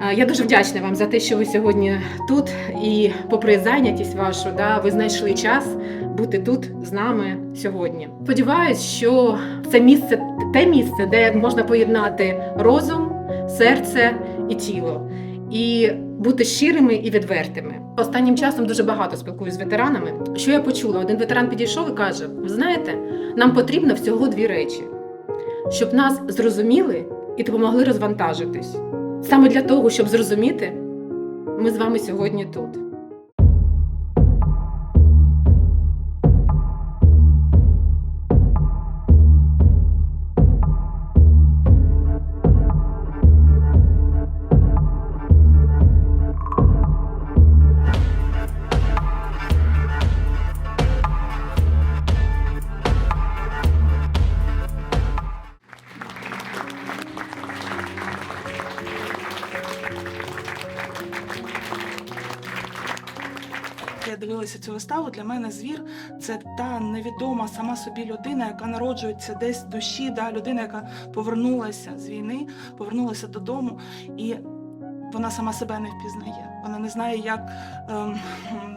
Е, Я дуже вдячна вам за те, що ви сьогодні тут, і попри зайнятість вашу, да, ви знайшли час бути тут з нами сьогодні. Сподіваюсь, що це місце те місце, де можна поєднати розум, серце і тіло, і бути щирими і відвертими. Останнім часом дуже багато спілкуюсь з ветеранами. Що я почула? Один ветеран підійшов і каже: Ви знаєте, нам потрібно всього дві речі, щоб нас зрозуміли і допомогли розвантажитись. Саме для того, щоб зрозуміти, ми з вами сьогодні тут. Я дивилася цю виставу. Для мене звір це та невідома сама собі людина, яка народжується десь в душі, да, людина, яка повернулася з війни, повернулася додому, і вона сама себе не впізнає. Вона не знає, як, ем,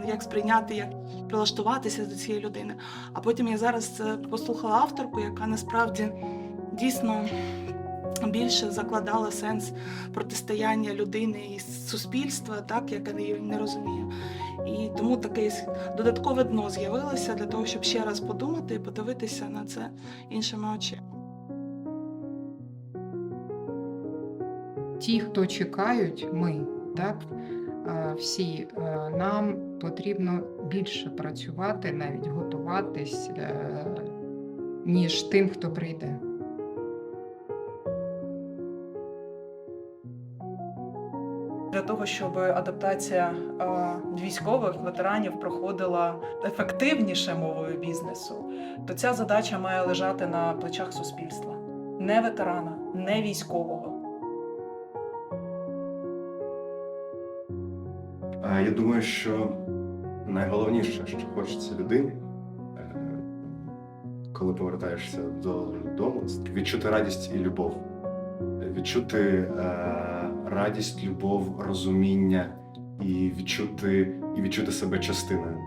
як сприйняти, як прилаштуватися до цієї людини. А потім я зараз е, послухала авторку, яка насправді дійсно. Більше закладала сенс протистояння людини і суспільства, так яке її не розуміє. І тому таке додаткове дно з'явилося для того, щоб ще раз подумати і подивитися на це іншими очима. ті, хто чекають, ми, так, всі, нам потрібно більше працювати, навіть готуватись, е, ніж тим, хто прийде. Того, щоб адаптація е, військових ветеранів проходила ефективніше мовою бізнесу, то ця задача має лежати на плечах суспільства, не ветерана, не військового. Я думаю, що найголовніше, що хочеться людині, е, коли повертаєшся додому, відчути радість і любов. Відчути е, радість, любов, розуміння і відчути, і відчути себе частиною.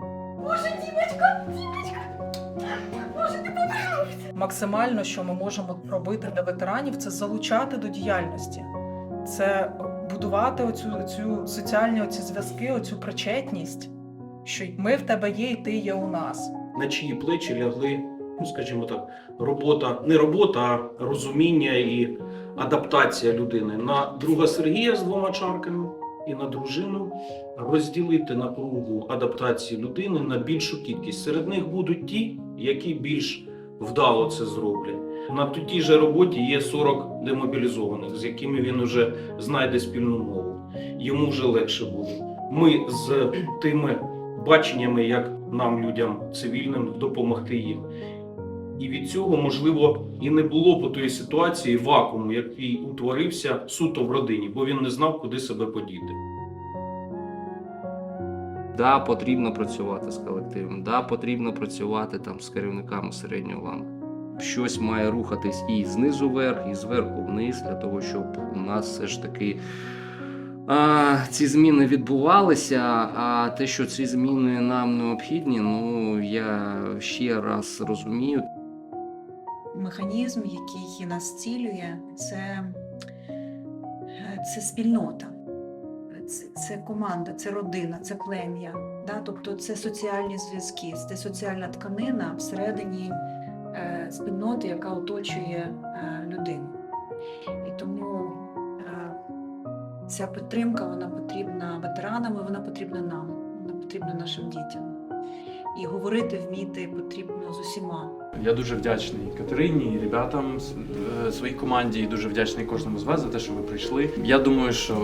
Максимально, що ми можемо робити для ветеранів, це залучати до діяльності, це будувати оцю, оцю соціальні оці зв'язки, оцю причетність, що ми в тебе є, і ти є у нас. на чиї плечі лягли, ну скажімо так, робота, не робота, а розуміння і адаптація людини на друга Сергія з двома чарками і на дружину розділити напругу адаптації людини на більшу кількість. Серед них будуть ті, які більш вдало це зроблять. На тій же роботі є 40 демобілізованих, з якими він вже знайде спільну мову. Йому вже легше буде. Ми з тими баченнями, як нам, людям цивільним, допомогти їм. І від цього, можливо, і не було по тої ситуації вакууму, який утворився суто в родині, бо він не знав, куди себе подіти. Да, потрібно працювати з колективом, да, потрібно працювати там з керівниками середнього ланку. Щось має рухатись і знизу вверх, і зверху вниз, для того, щоб у нас все ж таки а, ці зміни відбувалися. А те, що ці зміни нам необхідні, ну я ще раз розумію. Механізм, який нас цілює, це, це спільнота, це, це команда, це родина, це плем'я. Да? Тобто це соціальні зв'язки, це соціальна тканина всередині е, спільноти, яка оточує е, людину. І тому е, ця підтримка вона потрібна ветеранам, вона потрібна нам, вона потрібна нашим дітям. І говорити вміти потрібно з усіма. Я дуже вдячний Катерині і ребятам е, своїй команді, і дуже вдячний кожному з вас за те, що ви прийшли. Я думаю, що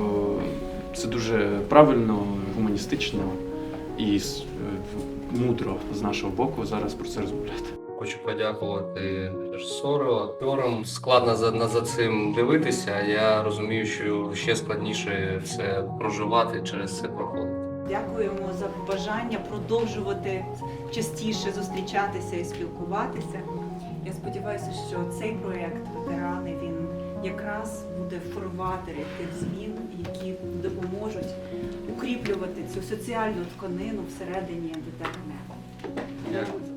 це дуже правильно, гуманістично і е, мудро з нашого боку зараз про це розмовляти. Хочу подякувати режисеру, акторам. Складно за, на- за цим дивитися. Я розумію, що ще складніше це проживати через це проходити. Дякуємо за бажання продовжувати частіше зустрічатися і спілкуватися. Я сподіваюся, що цей проєкт ветерани він якраз буде формувати тих змін, які допоможуть укріплювати цю соціальну тканину всередині ДТР. Дякую.